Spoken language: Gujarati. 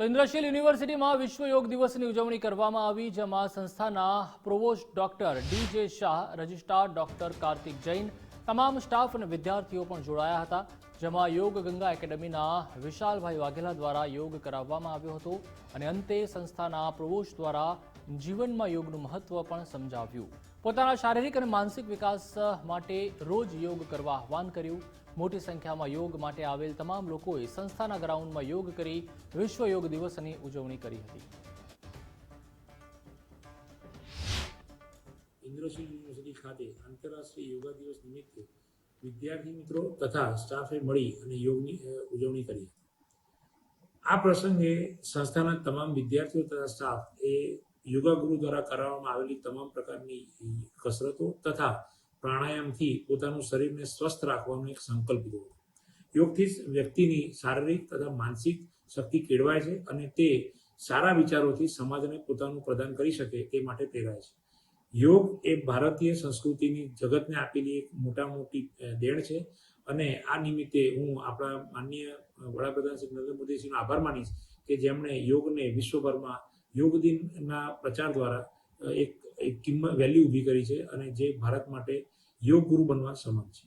તો ઇન્દ્રશીલ યુનિવર્સિટીમાં વિશ્વ યોગ દિવસની ઉજવણી કરવામાં આવી, જેમાં સંસ્થાના provost doctor D J Shah, registrar doctor Kartik Jain, તમામ સ્ટાફ અને વિદ્યાર્થીઓ પણ જોડાયા હતા, જેમાં યોગ ગંગા એકેડમીના વિશાલભાઈ વાઘેલા દ્વારા યોગ કરાવવામાં આવ્યો હતો અને અંતે સંસ્થાના પ્રોવોસ્ટ દ્વારા જીવનમાં યોગનું મહત્વ પણ સમજાવ્યું. પોતાના શારીરિક અને માનસિક વિકાસ માટે રોજ યોગ કરવા આહવાન કર્યું. મોટી સંખ્યામાં યોગ માટે આવેલ તમામ લોકોએ સંસ્થાના ગ્રાઉન્ડમાં યોગ કરી વિશ્વ યોગ દિવસની ઉજવણી કરી હતી. ઇન્દ્રસિંહ યુનિવર્સિટી ખાતે આંતરરાષ્ટ્રીય યોગા દિવસ નિમિત્તે વિદ્યાર્થી મિત્રો તથા સ્ટાફે મળી અને યોગની ઉજવણી કરી આ પ્રસંગે સંસ્થાના તમામ વિદ્યાર્થીઓ તથા સ્ટાફ એ યોગા ગુરુ દ્વારા કરાવવામાં આવેલી તમામ પ્રકારની કસરતો તથા પ્રાણાયામથી પોતાનું શરીરને સ્વસ્થ રાખવાનો એક સંકલ્પ હતો. યોગથી વ્યક્તિની શારીરિક તથા માનસિક શક્તિ કેળવાય છે અને તે સારા વિચારોથી સમાજને પોતાનું પ્રદાન કરી શકે તે માટે પ્રેરાય છે. યોગ એ ભારતીય સંસ્કૃતિની જગતને આપેલી એક મોટા મોટી દેણ છે અને આ નિમિત્તે હું આપણા માનનીય વડાપ્રધાન શ્રી નરેન્દ્ર મોદીજીનો આભાર માનીશ કે જેમણે યોગને વિશ્વભરમાં યોગ દિનના પ્રચાર દ્વારા એક કિંમત વેલ્યુ ઊભી કરી છે અને જે ભારત માટે યોગ ગુરુ બનવા સમાન છે.